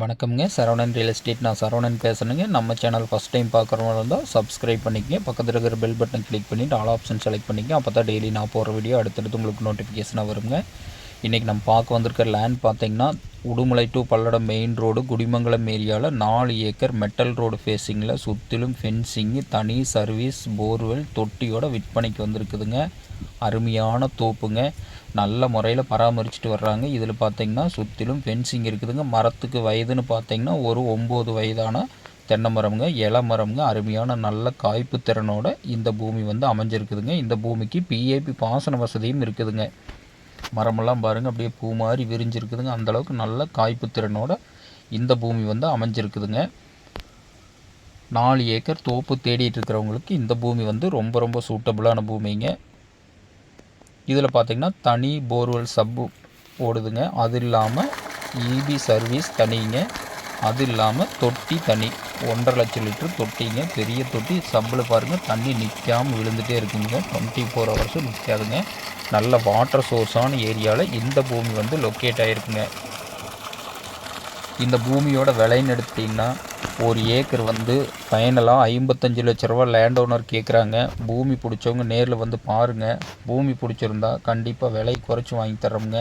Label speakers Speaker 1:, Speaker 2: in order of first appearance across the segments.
Speaker 1: வணக்கம்ங்க. Saravanan real estate நான் சரவணன் பேசுகிறேங்க நம்ம சேனல் ஃபஸ்ட் டைம் பார்க்குறவங்க இருந்தால் சப்ஸ்கிரைப் பண்ணிக்கங்க. பக்கத்தில் இருக்கிற பெல் பட்டன் கிளிக் பண்ணிவிட்டு ஆல் ஆப்ஷன் செலக்ட் பண்ணிக்கங்க. அப்போ தான் டெய்லி நான் போகிற வீடியோ அடுத்தடுத்து உங்களுக்கு நோட்டிஃபிகேஷனாக வருங்க. இன்றைக்கி நம்ம பார்க்க வந்திருக்க லேண்ட் பார்த்திங்கன்னா Udumalai to Palladam main road Kudimangalam ஏரியாவில் நாலு ஏக்கர் மெட்டல் ரோடு ஃபேஸிங்கில் சுற்றிலும் ஃபென்சிங்கு தனி சர்வீஸ் போர்வெல் தொட்டியோட விற்பனைக்கு வந்திருக்குதுங்க. அருமையான தோப்புங்க. நல்ல முறையில் பராமரிச்சுட்டு வர்றாங்க. இதில் பார்த்தீங்கன்னா சுற்றிலும் ஃபென்சிங் இருக்குதுங்க. மரத்துக்கு வயதுன்னு பார்த்திங்கன்னா ஒரு ஒம்பது வயதான தென்னை மரம்ங்க இலை மரம்ங்க. அருமையான நல்ல காய்ப்பு திறனோட இந்த பூமி வந்து அமைஞ்சிருக்குதுங்க. இந்த பூமிக்கு பிஏபி பாசன வசதியும் இருக்குதுங்க. மரமெல்லாம் பாருங்கள் அப்படியே பூ மாதிரி விரிஞ்சிருக்குதுங்க. அந்தளவுக்கு நல்ல காய்ப்பு திறனோட இந்த பூமி வந்து அமைஞ்சிருக்குதுங்க. நாலு ஏக்கர் தோப்பு தேடிட்டு இருக்கிறவங்களுக்கு இந்த பூமி வந்து ரொம்ப ரொம்ப சூட்டபுளான பூமிங்க. இதில் பார்த்திங்கன்னா தனி போர்வெல் சப்பு ஓடுதுங்க அது இல்லாமல் இபி சர்வீஸ் தனிங்க. அது இல்லாமல் தொட்டி தனி. ஒன்றரை லட்சம் லிட்டர் தொட்டிங்க. பெரிய தொட்டி. சப்பில் பாருங்கள் தண்ணி நிற்காமல் விழுந்துகிட்டே இருக்குங்க. டுவெண்ட்டி ஃபோர் ஹவர்ஸும் நிற்காதுங்க நல்ல வாட்டர் சோர்ஸான ஏரியாவில் இந்த பூமி வந்து லொக்கேட் ஆகிருக்குங்க இந்த பூமியோட விலைன்னு எடுத்திங்கன்னா ஒரு ஏக்கர் வந்து ஃபைனலாக ஐம்பத்தஞ்சு லட்ச ரூபா லேண்ட் ஓனர் கேட்குறாங்க பூமி பிடிச்சவங்க நேரில் வந்து பாருங்கள் பூமி பிடிச்சிருந்தா கண்டிப்பாக விலை குறைச்சி வாங்கி தர்றோங்க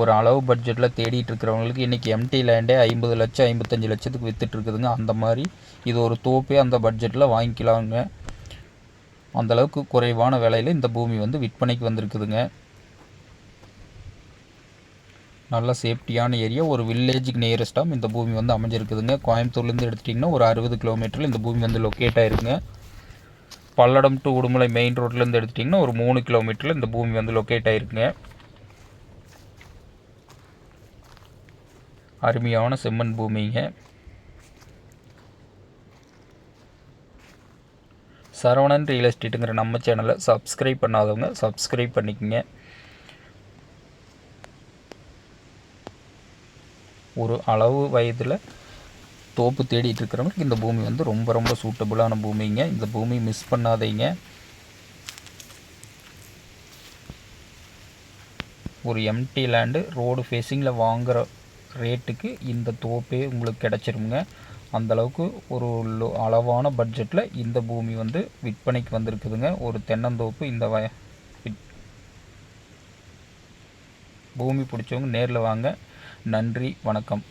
Speaker 1: ஒரு அளவு பட்ஜெட்டில் தேடிட்டு இருக்கிறவங்களுக்கு இன்றைக்கி எம்டி லேண்டே ஐம்பது லட்சம் ஐம்பத்தஞ்சு லட்சத்துக்கு விற்றுட்டு இருக்குதுங்க. அந்த மாதிரி இது ஒரு தோப்பே அந்த பட்ஜெட்டில் வாங்கிக்கலாங்க. அந்தளவுக்கு குறைவான விலையில் இந்த பூமி வந்து விற்பனைக்கு வந்திருக்குதுங்க. நல்ல சேஃப்டியான ஏரியா. ஒரு வில்லேஜுக்கு நியரஸ்ட்டாக இந்த பூமி வந்து அமைஞ்சிருக்குதுங்க. கோயம்புத்தூர்லேருந்து எடுத்துட்டிங்கன்னா ஒரு அறுபது கிலோமீட்டரில் இந்த பூமி வந்து லொக்கேட் ஆயிருக்குங்க. பல்லடம் டு உடுமலை மெயின் ரோட்லேருந்து எடுத்துட்டிங்கன்னா ஒரு மூணு கிலோமீட்டரில் இந்த பூமி வந்து லொக்கேட் ஆயிருக்குங்க. அருமையான செம்மண் பூமிங்க. சரவணன் ரியல் எஸ்டேட்டுங்கிற நம்ம சேனலை சப்ஸ்கிரைப் பண்ணாதவங்க சப்ஸ்கிரைப் பண்ணிக்கோங்க. ஒரு அளவு வயதில் தோப்பு தேடிட்டு இருக்கிறவங்களுக்கு இந்த பூமி வந்து ரொம்ப ரொம்ப சூட்டபுளான பூமிங்க. இந்த பூமி மிஸ் பண்ணாதீங்க. ஒரு எம்டி லேண்டு ரோடு ஃபேஸிங்கில் வாங்குகிற ரேட்டுக்கு இந்த தோப்பே உங்களுக்கு கிடச்சிருங்க. அந்தளவுக்கு ஒரு அளவான பட்ஜெட்டில் இந்த பூமி வந்து விற்பனைக்கு வந்திருக்குதுங்க. ஒரு தென்னந்தோப்பு இந்த வய பூமி பிடிச்சவங்க நேரில் வாங்க. நன்றி வணக்கம்.